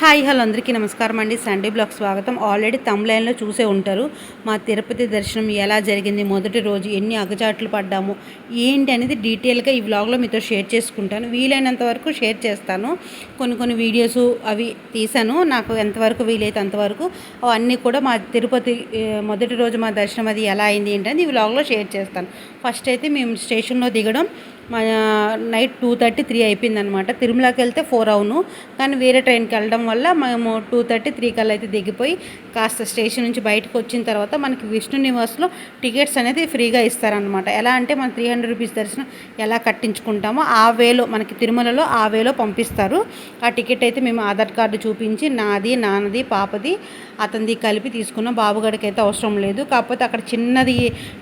Hi hello అందరికీ నమస్కారం అండి. సండే బ్లాగ్ స్వాగతం. ఆల్రెడీ తమ్లైన్లో చూసే ఉంటారు. మా తిరుపతి దర్శనం ఎలా జరిగింది? మొదటి రోజు ఎన్ని అగచాట్లు పడ్డాము? ఏంటి అనేది డీటెయిల్గా ఈ బ్లాగ్లో మీతో షేర్ చేసుకుంటాను. వీలైనంత వరకు షేర్ చేస్తాను. కొన్ని కొన్ని వీడియోస్ అవి తీసాను నాకు ఎంతవరకు వీలైతే అంతవరకు అవన్నీ కూడా మా తిరుపతి మొదటి రోజు మా దర్శనం అది ఎలా అయింది ఏంటనేది ఈ వ్లాగ్లో షేర్ చేస్తాను. ఫస్ట్ అయితే మేము స్టేషన్లో దిగడం. మా నైట్ టూ థర్టీ త్రీ అయిపోయింది అనమాట తిరుమలకి వెళ్తే ఫోర్ అవును. కానీ వేరే ట్రైన్కి వెళ్ళడం వల్ల మేము టూ థర్టీ త్రీ కల్లా అయితే దిగిపోయి కాస్త స్టేషన్ నుంచి బయటకు వచ్చిన తర్వాత మనకి విష్ణు నివాస్లో టికెట్స్ అనేది ఫ్రీగా ఇస్తారనమాట. ఎలా అంటే మనం త్రీ హండ్రెడ్ రూపీస్ దర్శనం ఎలా కట్టించుకుంటామో ఆ వేలో మనకి తిరుమలలో ఆ వేలో పంపిస్తారు. ఆ టికెట్ అయితే మేము ఆధార్ కార్డు చూపించి నాది నాన్నది పాపది అతనిది కలిపి తీసుకున్నాం. బాబుగడికి అయితే అవసరం లేదు. కాకపోతే అక్కడ చిన్నది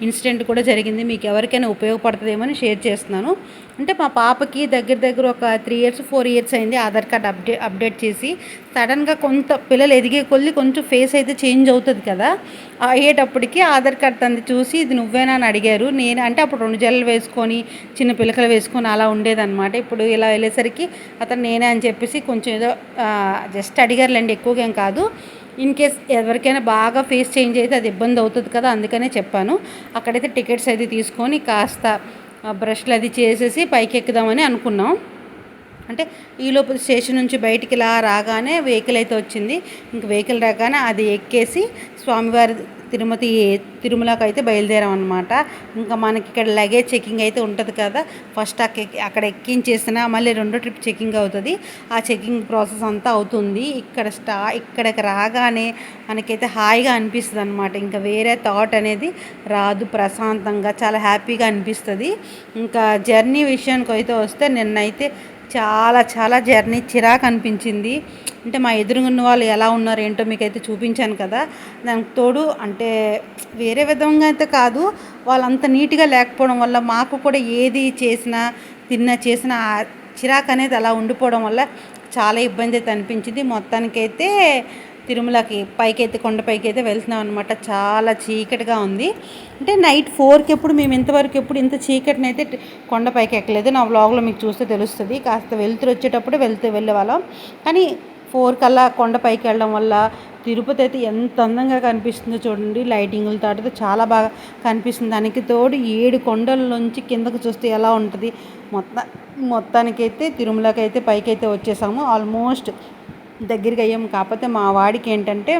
ఇన్సిడెంట్ కూడా జరిగింది. మీకు ఎవరికైనా ఉపయోగపడుతుందేమో షేర్ చేస్తున్నాను. అంటే మా పాపకి దగ్గర దగ్గర ఒక త్రీ ఇయర్స్ ఫోర్ ఇయర్స్ అయింది ఆధార్ కార్డ్ అప్డేట్ అప్డేట్ చేసి. సడన్గా కొంత పిల్లలు ఎదిగే కొద్ది కొంచెం ఫేస్ అయితే చేంజ్ అవుతుంది కదా. అయ్యేటప్పటికి ఆధార్ కార్డ్ తంది చూసి ఇది నువ్వేనా అని అడిగారు. నేను అంటే అప్పుడు రెండు జల్లలు వేసుకొని చిన్న పిలకలు వేసుకొని అలా ఉండేదన్నమాట. ఇప్పుడు ఇలా వెళ్ళేసరికి అతను నేనే అని చెప్పేసి కొంచెం ఏదో జస్ట్ అడిగారులేండి ఎక్కువగా ఏం కాదు. ఇన్ కేస్ ఎవరికైనా బాగా ఫేస్ చేంజ్ అయితే అది ఇబ్బంది అవుతుంది కదా అందుకనే చెప్పాను. అక్కడైతే టికెట్స్ అయితే తీసుకొని కాస్త బ్రష్లు అది చేసేసి పైకి ఎక్కుదామని అనుకున్నాం. అంటే ఈ లోపల స్టేషన్ నుంచి బయటికి ఇలా రాగానే వెహికల్ అయితే వచ్చింది. ఇంక వెహికల్ రాగానే అది ఎక్కేసి స్వామివారి తిరుమతి తిరుమలకి అయితే బయలుదేరాం ఇంకా మనకి ఇక్కడ లగేజ్ చెకింగ్ అయితే ఉంటుంది కదా. ఫస్ట్ అక్కడ ఎక్కించేసిన మళ్ళీ రెండో ట్రిప్ చెకింగ్ అవుతుంది. ఆ చెకింగ్ ప్రాసెస్ అంతా అవుతుంది. ఇక్కడ స్టా ఇక్కడికి రాగానే మనకైతే హాయిగా అనిపిస్తుంది అనమాట ఇంకా వేరే థాట్ అనేది రాదు ప్రశాంతంగా చాలా హ్యాపీగా అనిపిస్తుంది. ఇంకా జర్నీ విషయానికి అయితే వస్తే నిన్నైతే చాలా చాలా జర్నీ చిరాకు అనిపించింది అంటే మా ఎదురుగున్న వాళ్ళు ఎలా ఉన్నారు ఏంటో మీకైతే చూపించాను కదా. దానికి తోడు అంటే వేరే విధంగా అయితే కాదు వాళ్ళంత నీట్గా లేకపోవడం వల్ల మాకు కూడా ఏది చేసినా తిన్నా చేసినా చిరాకు అనేది అలా ఉండిపోవడం వల్ల చాలా ఇబ్బంది అయితే అనిపించింది. మొత్తానికైతే తిరుమలకి పైకి అయితే కొండపైకి అయితే వెళ్తున్నాం అనమాట చాలా చీకటిగా ఉంది. అంటే నైట్ ఫోర్కి ఎప్పుడు మేము ఇంతవరకు ఎప్పుడు ఇంత చీకటిని అయితే కొండపైకి ఎక్కలేదు. నా వ్లాగ్లో మీకు చూస్తే తెలుస్తుంది. కాస్త వెళ్తురు వచ్చేటప్పుడు వెళ్తూ వెళ్ళే వాళ్ళం కానీ ఫోర్ కల్లా కొండ పైకి వెళ్ళడం వల్ల తిరుపతి అయితే ఎంత అందంగా కనిపిస్తుందో చూడండి. లైటింగులతో చాలా బాగా కనిపిస్తుంది. దానికి తోడు ఏడు కొండల నుంచి కిందకు చూస్తే ఎలా ఉంటుంది? మొత్తం మొత్తానికైతే తిరుమలకి అయితే పైకి అయితే వచ్చేసాము. ఆల్మోస్ట్ దగ్గరికి అయ్యాము కాకపోతే మా వాడికి ఏంటంటే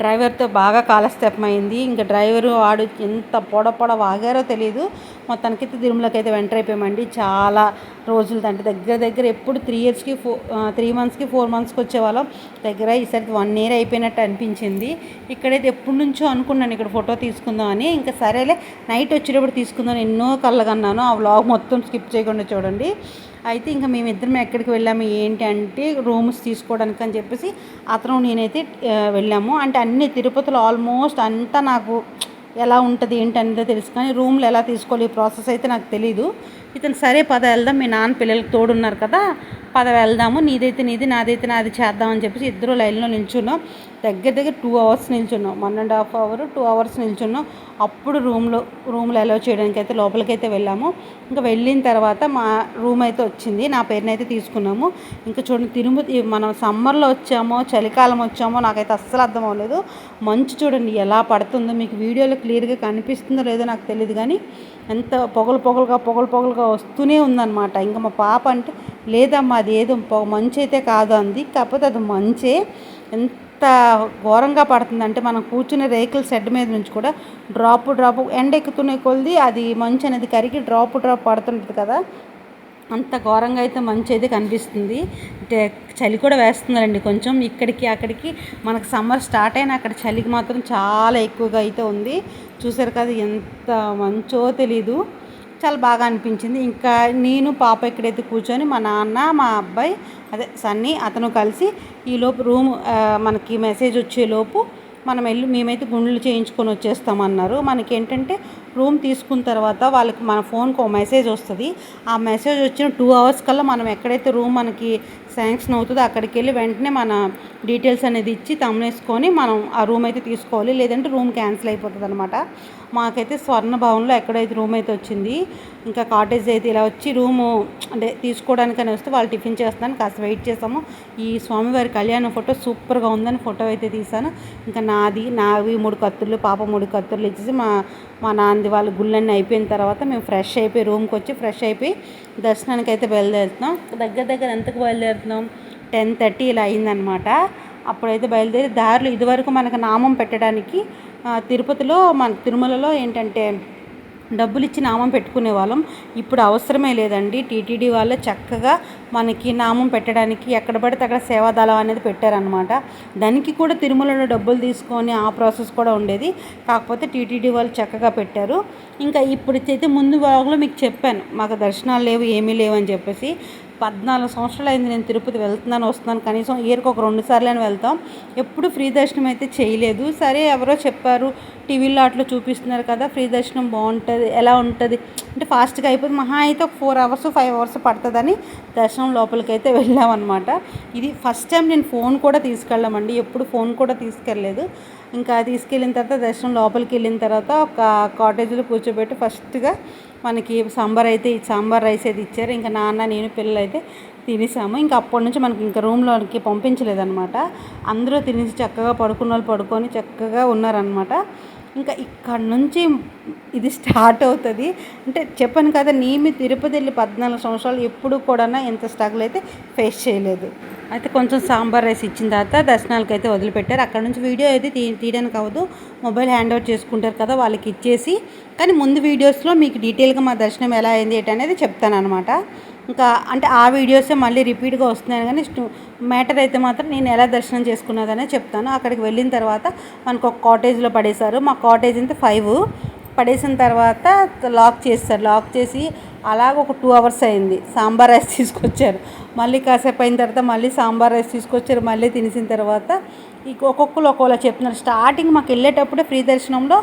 డ్రైవర్తో బాగా కాలస్థాపమైంది. ఇంకా డ్రైవరు వాడు ఎంత పొడ పొడ వాగారో తెలియదు మొత్తానికైతే తిరుమలకి అయితే వెంటర్ అయిపోయామండి. చాలా రోజులు అంటే దగ్గర దగ్గర ఎప్పుడు త్రీ ఇయర్స్కి ఫో త్రీ మంత్స్కి ఫోర్ మంత్స్కి వచ్చేవాళ్ళం. దగ్గర ఈసారి వన్ ఇయర్ అయిపోయినట్టు అనిపించింది. ఇక్కడైతే ఎప్పటి నుంచో అనుకున్నాను ఇక్కడ ఫోటో తీసుకుందామని ఇంకా సరేలే నైట్ వచ్చేటప్పుడు తీసుకుందాం ఎన్నో కళ్ళగన్నాను. ఆ వ్లాగ్ మొత్తం స్కిప్ చేయకుండా చూడండి. అయితే ఇంకా మేమిద్దరం ఎక్కడికి వెళ్ళాము ఏంటి అంటే రూమ్స్ తీసుకోవడానికి అని చెప్పేసి అతను నేనైతే వెళ్ళాము. అంటే అన్ని తిరుపతిలో ఆల్మోస్ట్ అంతా నాకు ఎలా ఉంటుంది ఏంటి అనేది తెలుసు. కానీ రూమ్లో ఎలా తీసుకోవాలి ఈ ప్రాసెస్ అయితే నాకు తెలీదు. ఇతను సరే పద వెళ్దాం. మీ నాన్న పిల్లలకి తోడున్నారు కదా పద వెళ్దాము. నీదైతే నీది నాదైతే నాది చేద్దామని చెప్పేసి ఇద్దరు లైన్లో నిల్చున్నాం. దగ్గర దగ్గర two hours నిల్చున్నాం. One and half hour two hours నిల్చున్నాం. అప్పుడు రూమ్లో రూమ్లో అలౌ చేయడానికి అయితే లోపలికి అయితే వెళ్ళాము. ఇంకా వెళ్ళిన తర్వాత మా రూమ్ అయితే వచ్చింది. నా పేరుని అయితే తీసుకున్నాము. ఇంకా చూడండి తిరుమతి మనం సమ్మర్లో వచ్చామో చలికాలం వచ్చామో నాకైతే అస్సలు అర్థం అవ్వలేదు. మంచు చూడండి ఎలా పడుతుందో. మీకు వీడియోలో క్లియర్గా కనిపిస్తుందో లేదో నాకు తెలియదు కానీ ఎంత పొగలు పొగలుగా పొగలు పొగలుగా వస్తూనే ఉందన్నమాట. ఇంకా మా పాప అంటే లేదమ్మా అది ఏదో పొగ మంచి అయితే కాదు అంది. కాకపోతే అది మంచే ఎంత ఘోరంగా పడుతుంది అంటే మనం కూర్చునే రేకుల షెడ్ మీద నుంచి కూడా డ్రాప్ డ్రాప్ ఎండ ఎక్కుతున్న కొలిది. అది మంచు అనేది కరిగి డ్రాప్ డ్రాప్ పడుతుంటుంది కదా. అంత ఘోరంగా అయితే మంచి అయితే కనిపిస్తుంది. అంటే చలి కూడా వేస్తుందండి కొంచెం. ఇక్కడికి అక్కడికి మనకు సమ్మర్ స్టార్ట్ అయిన అక్కడ చలికి మాత్రం చాలా ఎక్కువగా అయితే ఉంది. చూసారు కదా ఎంత మంచో తెలీదు. చాలా బాగా అనిపించింది. ఇంకా నేను పాప ఇక్కడైతే కూర్చొని మా నాన్న మా అబ్బాయి అదే సన్నీ అతను కలిసి ఈలోపు రూమ్ మనకి మెసేజ్ వచ్చేలోపు మనం వెళ్ళి మేమైతే గుండ్లు చేయించుకొని వచ్చేస్తామన్నారు. మనకి ఏంటంటే రూమ్ తీసుకున్న తర్వాత వాళ్ళకి మన ఫోన్కి ఒక మెసేజ్ వస్తుంది. ఆ మెసేజ్ వచ్చిన టూ అవర్స్ కల్లా మనం ఎక్కడైతే రూమ్ మనకి శాంక్షన్ అవుతుందో అక్కడికి వెళ్ళి వెంటనే మన డీటెయిల్స్ అనేది ఇచ్చి తమ్మునేసుకొని మనం ఆ రూమ్ అయితే తీసుకోవాలి. లేదంటే రూమ్ క్యాన్సిల్ అయిపోతుంది అనమాట మాకైతే స్వర్ణ భవన్లో ఎక్కడైతే రూమ్ అయితే వచ్చింది ఇంకా కాటేజ్ అయితే ఇలా వచ్చి రూము అంటే తీసుకోవడానికని వస్తే వాళ్ళు టిఫిన్ చేస్తాను కాస్త వెయిట్ చేస్తాము ఈ స్వామివారి కళ్యాణ ఫోటో సూపర్గా ఉందని ఫోటో అయితే తీసాను ఇంకా నాది నావి మూడు కత్తులు పాప మూడు కత్తులు ఇచ్చేసి మా మా నాన్నది వాళ్ళ గుళ్ళన్నీ అయిపోయిన తర్వాత మేము ఫ్రెష్ అయిపోయి రూమ్కి వచ్చి ఫ్రెష్ అయిపోయి దర్శనానికి అయితే బయలుదేరుతున్నాం. దగ్గర దగ్గర ఎంతకు బయలుదేరుతున్నాం? టెన్ థర్టీ ఇలా అయిందనమాట. అప్పుడైతే బయలుదేరి దారులు ఇదివరకు మనకు నామం పెట్టడానికి తిరుపతిలో మన తిరుమలలో ఏంటంటే డబ్బులు ఇచ్చి నామం పెట్టుకునే వాళ్ళం. ఇప్పుడు అవసరమే లేదండి. టీటీడీ వాళ్ళు చక్కగా మనకి నామం పెట్టడానికి ఎక్కడ పడితే అక్కడ సేవాదళం అనేది పెట్టారనమాట దానికి కూడా తిరుమలలో డబ్బులు తీసుకొని ఆ ప్రాసెస్ కూడా ఉండేది. కాకపోతే టీటీడీ వాళ్ళు చక్కగా పెట్టారు. ఇంకా ఇప్పుడు అయితే ముందు భాగంలో మీకు చెప్పాను. మాకు దర్శనాలు లేవు ఏమీ లేవు అని చెప్పేసి. పద్నాలుగు సంవత్సరాలు అయింది నేను తిరుపతి వెళ్తున్నాను వస్తున్నాను కనీసం ఇయర్కి ఒక రెండు సార్లు అని వెళ్తాం. ఎప్పుడు ఫ్రీ దర్శనం అయితే చేయలేదు. సరే ఎవరో చెప్పారు టీవీలో అట్లా చూపిస్తున్నారు కదా ఫ్రీ దర్శనం బాగుంటుంది ఎలా ఉంటుంది? అంటే ఫాస్ట్గా అయిపోతుంది. మహా అయితే ఒక ఫోర్ అవర్స్ ఫైవ్ అవర్స్ పడుతుందని దర్శనం లోపలికి అయితే వెళ్ళామన్నమాట. ఇది ఫస్ట్ టైం నేను ఫోన్ కూడా తీసుకెళ్ళామండి. ఎప్పుడు ఫోన్ కూడా తీసుకెళ్ళలేదు. ఇంకా తీసుకెళ్ళిన తర్వాత దర్శనం లోపలికి వెళ్ళిన తర్వాత ఒక కాటేజ్లో కూర్చోబెట్టి ఫస్ట్గా మనకి సాంబార్ అయితే సాంబార్ రైస్ అయితే ఇచ్చారు. ఇంకా నాన్న నేను పిల్లలు అయితే తినేసాము. ఇంకా అప్పటి నుంచి మనకి ఇంకా రూమ్లోకి పంపించలేదన్నమాట. అందరూ తినేసి చక్కగా పడుకున్న వాళ్ళు పడుకొని చక్కగా ఉన్నారనమాట ఇంకా ఇక్కడ నుంచి ఇది స్టార్ట్ అవుతుంది. అంటే చెప్పాను కదా నేను తిరుపతి వెళ్ళి పద్నాలుగు సంవత్సరాలు ఎప్పుడు కూడా ఎంత స్ట్రగుల్ అయితే ఫేస్ చేయలేదు. అయితే కొంచెం సాంబార్ రైస్ ఇచ్చిన తర్వాత దర్శనాలకు అయితే వదిలిపెట్టారు. అక్కడ నుంచి వీడియో అయితే తీ తీయడానికి అవ్వదు. మొబైల్ హ్యాండ్ అవుట్ చేసుకుంటారు కదా వాళ్ళకి ఇచ్చేసి. కానీ ముందు వీడియోస్లో మీకు డీటెయిల్గా మా దర్శనం ఎలా అయింది ఏంటి అనేది చెప్తాను అనమాట ఇంకా అంటే ఆ వీడియోసే మళ్ళీ రిపీట్గా వస్తున్నాయి కానీ మ్యాటర్ అయితే మాత్రం నేను ఎలా దర్శనం చేసుకున్నదనే చెప్తాను. అక్కడికి వెళ్ళిన తర్వాత మనకు ఒక కాటేజ్లో పడేశారు. మా కాటేజ్ అయితే ఫైవ్. పడేసిన తర్వాత లాక్ చేస్తారు. లాక్ చేసి అలాగ ఒక టూ అవర్స్ అయింది. సాంబార్ రైస్ తీసుకొచ్చారు. మళ్ళీ కాసేపు అయిన తర్వాత మళ్ళీ సాంబార్ రైస్ తీసుకొచ్చారు మళ్ళీ తినేసిన తర్వాత ఇక ఒక్కొక్కరు ఒక్కోలా చెప్తున్నారు. స్టార్టింగ్ మాకు వెళ్ళేటప్పుడే ఫ్రీ దర్శనంలో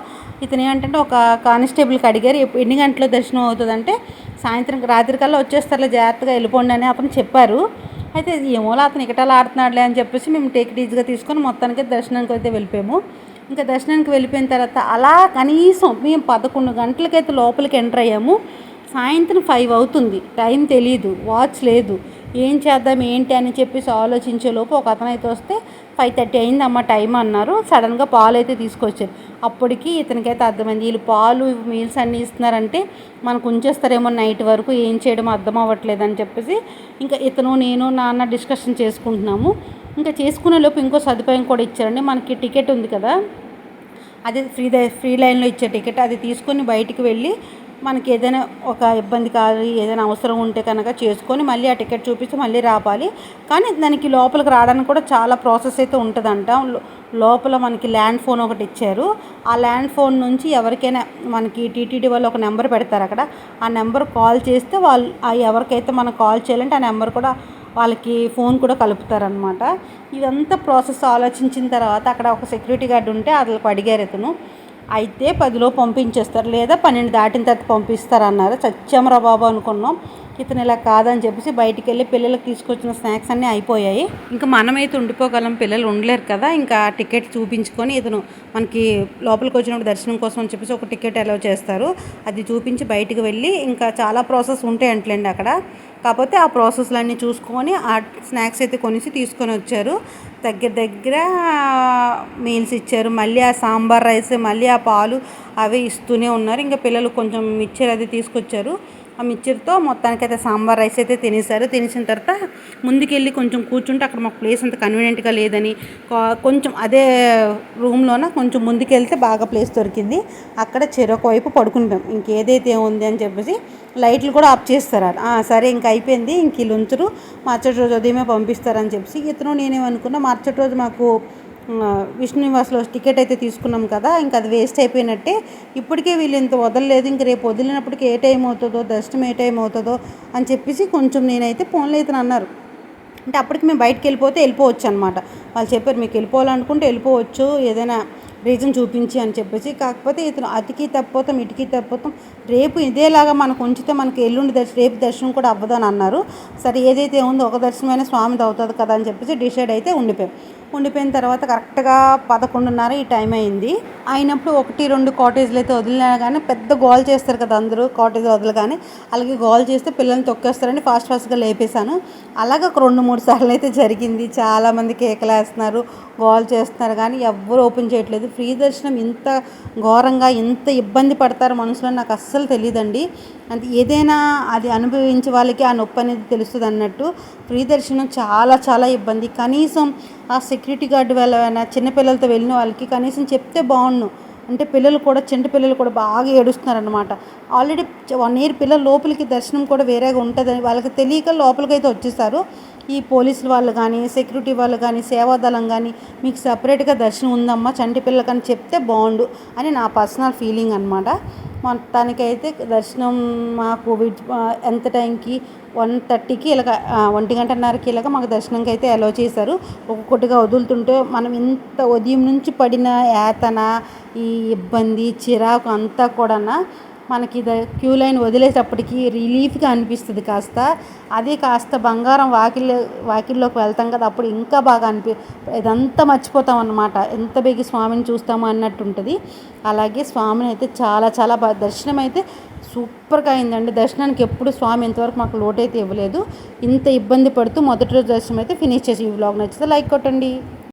ఇతను ఏంటంటే ఒక కానిస్టేబుల్కి అడిగారు ఎన్ని గంటల దర్శనం అవుతుందంటే సాయంత్రం రాత్రి కల్లా వచ్చేస్తారులే జాగ్రత్తగా వెళ్ళిపోండి అని అతను చెప్పారు. అయితే ఏమోలా అతను ఇకటాలు ఆడుతున్నాడులే అని చెప్పేసి మేము టేక్ ఈజీగా తీసుకొని మొత్తానికి దర్శనానికి అయితే వెళ్ళిపోయాము. ఇంకా దర్శనానికి వెళ్ళిపోయిన తర్వాత అలా కనీసం మేము పదకొండు గంటలకైతే లోపలికి ఎంటర్ అయ్యాము. సాయంత్రం ఫైవ్ అవుతుంది. టైం తెలియదు వాచ్ లేదు. ఏం చేద్దాం ఏంటి అని చెప్పేసి ఆలోచించే లోపు ఒక అతను అయితే వస్తే ఫైవ్ థర్టీ అయిందమ్మ టైం అన్నారు. సడన్గా పాలు అయితే తీసుకొచ్చారు. అప్పటికి ఇతనికైతే అర్థమైంది. వీళ్ళు పాలు మీల్స్ అన్నీ ఇస్తున్నారంటే మనకు ఉంచేస్తారేమో నైట్ వరకు ఏం చేయడం అర్థం అవ్వట్లేదు అని చెప్పేసి ఇంకా ఇతను నేను నాన్న డిస్కషన్ చేసుకుంటున్నాము. ఇంకా చేసుకునే లోపు ఇంకో సదుపాయం కూడా ఇచ్చారండి. మనకి టికెట్ ఉంది కదా. అది ఫ్రీ ఫ్రీ లైన్లో ఇచ్చే టికెట్ అది తీసుకొని బయటికి వెళ్ళి మనకి ఏదైనా ఒక ఇబ్బంది కాదు ఏదైనా అవసరం ఉంటే కనుక చేసుకొని మళ్ళీ ఆ టికెట్ చూపించి మళ్ళీ రావాలి. కానీ దానికి లోపలికి రావడానికి కూడా చాలా ప్రాసెస్ అయితే ఉంటుందంట. లోపల మనకి ల్యాండ్ ఫోన్ ఒకటి ఇచ్చారు. ఆ ల్యాండ్ ఫోన్ నుంచి ఎవరికైనా మనకి టీటీడీ వాళ్ళు ఒక నెంబర్ పెడతారు అక్కడ. ఆ నెంబర్ కాల్ చేస్తే వాళ్ళు ఆ ఎవరికైతే మనం కాల్ చేయాలంటే ఆ నెంబర్ కూడా వాళ్ళకి ఫోన్ కూడా కలుపుతారనమాట ఇదంతా ప్రాసెస్ ఆలోచించిన తర్వాత అక్కడ ఒక సెక్యూరిటీ గార్డ్ ఉంటే అతనికి అడిగారు ఇతను. అయితే పదిలో పంపించేస్తారు లేదా పన్నెండు దాటిన తర్వాత పంపిస్తారు అన్నారు చచ్చామరా బాబు అనుకున్నాం. ఇతను ఇలా కాదని చెప్పేసి బయటికి వెళ్ళి పిల్లలకు తీసుకొచ్చిన స్నాక్స్ అన్నీ అయిపోయాయి. ఇంకా మనమైతే ఉండిపోగలం పిల్లలు ఉండలేరు కదా. ఇంకా టికెట్ చూపించుకొని ఇతను మనకి లోపలికి వచ్చినప్పుడు దర్శనం కోసం అని చెప్పేసి ఒక టికెట్ అలౌ చేస్తారు. అది చూపించి బయటికి వెళ్ళి ఇంకా చాలా ప్రాసెస్ ఉంటాయి అంటలేండి అక్కడ. కాకపోతే ఆ ప్రాసెస్లన్నీ చూసుకొని ఆ స్నాక్స్ అయితే కొనేసి తీసుకొని వచ్చారు. దగ్గర దగ్గర మీల్స్ ఇచ్చారు. మళ్ళీ ఆ సాంబార్ రైస్ మళ్ళీ ఆ పాలు అవి ఇస్తూనే ఉన్నారు. ఇంకా పిల్లలు కొంచెం మిక్చర్ అది తీసుకొచ్చారు. ఆ మిక్చర్తో మొత్తానికైతే సాంబార్ రైస్ అయితే తినేశారు. తినేసిన తర్వాత ముందుకెళ్ళి కొంచెం కూర్చుంటే అక్కడ మాకు ప్లేస్ అంత కన్వీనియంట్గా లేదని కొంచెం అదే రూమ్లోన కొంచెం ముందుకెళ్తే బాగా ప్లేస్ దొరికింది. అక్కడ చెరొక వైపు పడుకుంటాం ఇంకేదైతే ఉంది అని చెప్పేసి లైట్లు కూడా ఆఫ్ చేస్తారు సరే ఇంక అయిపోయింది. ఇంక వీళ్ళు ఉంచరు. మరుసటి రోజు ఉదయమే పంపిస్తారని చెప్పేసి ఇతను నేనేమనుకున్నా మరుసటి రోజు మాకు విష్ణు నివాస్లో టికెట్ అయితే తీసుకున్నాం కదా ఇంకా అది వేస్ట్ అయిపోయినట్టే. ఇప్పటికే వీళ్ళు ఇంత వదలలేదు ఇంక రేపు వదిలినప్పటికీ ఏ టైం అవుతుందో దర్శనం ఏ టైం అవుతుందో అని చెప్పేసి కొంచెం నేనైతే ఫోన్లో ఇతను అన్నారు. అంటే అప్పటికి మేము బయటకు వెళ్ళిపోతే వెళ్ళిపోవచ్చు అనమాట వాళ్ళు చెప్పారు మీకు వెళ్ళిపోవాలనుకుంటే వెళ్ళిపోవచ్చు ఏదైనా రీజన్ చూపించి అని చెప్పేసి. కాకపోతే ఇతను అతికి తప్పిపోతాం ఇటుకి తప్పిపోతాం రేపు ఇదేలాగా మనకు ఉంచితే మనకి ఎల్లుండి దర్శనం రేపు దర్శనం కూడా అవ్వదు అని అన్నారు. సరే ఏదైతే ఉందో ఒక దర్శనమైన స్వామిది అవుతుంది కదా అని చెప్పేసి డిసైడ్ అయితే ఉండిపోయాం. ఉండిపోయిన తర్వాత కరెక్ట్గా పదకొండున్నర ఈ టైం అయింది. అయినప్పుడు ఒకటి రెండు కాటేజ్లు అయితే వదిలినా కానీ పెద్ద గోల్ చేస్తారు కదా అందరూ కాటేజ్ వదలగానే. అలాగే గోల్ చేస్తే పిల్లల్ని తొక్కేస్తారని ఫాస్ట్ ఫాస్ట్గా లేపేశాను. అలాగే ఒక రెండు మూడు సార్లు అయితే జరిగింది. చాలామంది కేకలు వేస్తున్నారు గోల్ చేస్తున్నారు కానీ ఎవ్వరు ఓపెన్ చేయట్లేదు. ఫ్రీ దర్శనం ఇంత ఘోరంగా ఇంత ఇబ్బంది పడతారు మనసులో నాకు అస్సలు తెలియదండి అంటే ఏదైనా అది అనుభవించే వాళ్ళకి ఆ నొప్పి అనేది తెలుస్తుంది అన్నట్టు ఫ్రీ దర్శనం చాలా చాలా ఇబ్బంది. కనీసం ఆ సెక్యూరిటీ గార్డు వెళ్ళైనా చిన్నపిల్లలతో వెళ్ళిన వాళ్ళకి కనీసం చెప్తే బాగుండు. అంటే పిల్లలు కూడా చిన్న పిల్లలు కూడా బాగా ఏడుస్తున్నారు అనమాట ఆల్రెడీ వన్ ఇయర్ పిల్లల లోపలికి దర్శనం కూడా వేరేగా ఉంటుందని వాళ్ళకి తెలియక లోపలికి అయితే వచ్చేసారు. ఈ పోలీసులు వాళ్ళు కానీ సెక్యూరిటీ వాళ్ళు కానీ సేవాదళం కానీ మీకు సపరేట్గా దర్శనం ఉందమ్మా చంటి పిల్లలకని చెప్తే బాగుండు అని నా పర్సనల్ ఫీలింగ్ అనమాట మొత్తానికైతే దర్శనం మాకు కోవిడ్ ఎంత టైంకి? వన్ థర్టీకి ఇలాగ ఒంటి గంటన్నరకి ఇలాగ మాకు దర్శనంకి అయితే అలో చేశారు ఒక్కొక్కటిగా వదులుతుంటే మనం ఇంత ఉదయం నుంచి పడిన యాతన ఈ ఇబ్బంది చిరాకు అంతా కూడా మనకి ద క్యూ లైన్ వదిలేటప్పటికి రిలీఫ్గా అనిపిస్తుంది కాస్త. అదే కాస్త బంగారం వాకిల్ వాకిల్లోకి వెళ్తాం కదా అప్పుడు ఇంకా బాగా అనిపి ఇదంతా మర్చిపోతాం అన్నమాట. ఎంత బేగి స్వామిని చూస్తాము అన్నట్టు ఉంటుంది అలాగే స్వామిని అయితే చాలా చాలా బాగా దర్శనం అయితే సూపర్గా అయిందండి. దర్శనానికి ఎప్పుడు స్వామి ఇంతవరకు మాకు లోటు అయితే ఇవ్వలేదు. ఇంత ఇబ్బంది పడుతూ మొదటి రోజు దర్శనం అయితే ఫినిష్ చేసి ఈ వ్లాగ్ నచ్చితే లైక్ కొట్టండి.